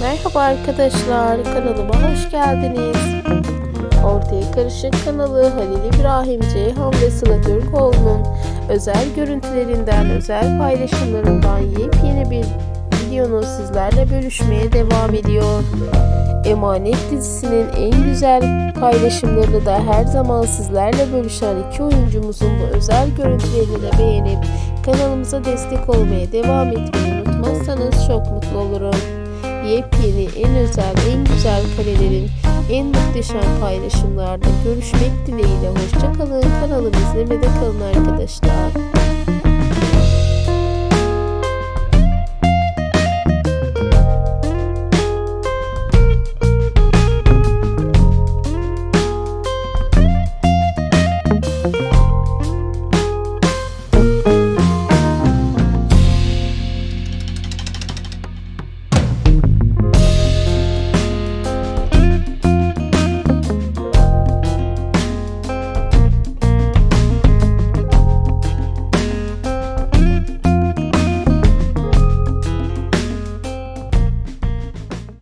Merhaba arkadaşlar, kanalıma hoş geldiniz. Ortaya Karışık kanalı Halil İbrahim Ceyhan ve Sıla Türkoğlu'nun özel görüntülerinden, özel paylaşımlarından yepyeni bir videonu sizlerle bölüşmeye devam ediyor. Emanet dizisinin en güzel paylaşımlarını da her zaman sizlerle bölüşen iki oyuncumuzun bu özel görüntülerini de beğenip kanalımıza destek olmaya devam etmeyi unutmazsanız çok mutlu olurum yepyeni, en özel, en güzel karelerin en muhteşem paylaşımlarda görüşmek dileğiyle. Hoşçakalın. Kanalımı izlemede kalın arkadaşlar.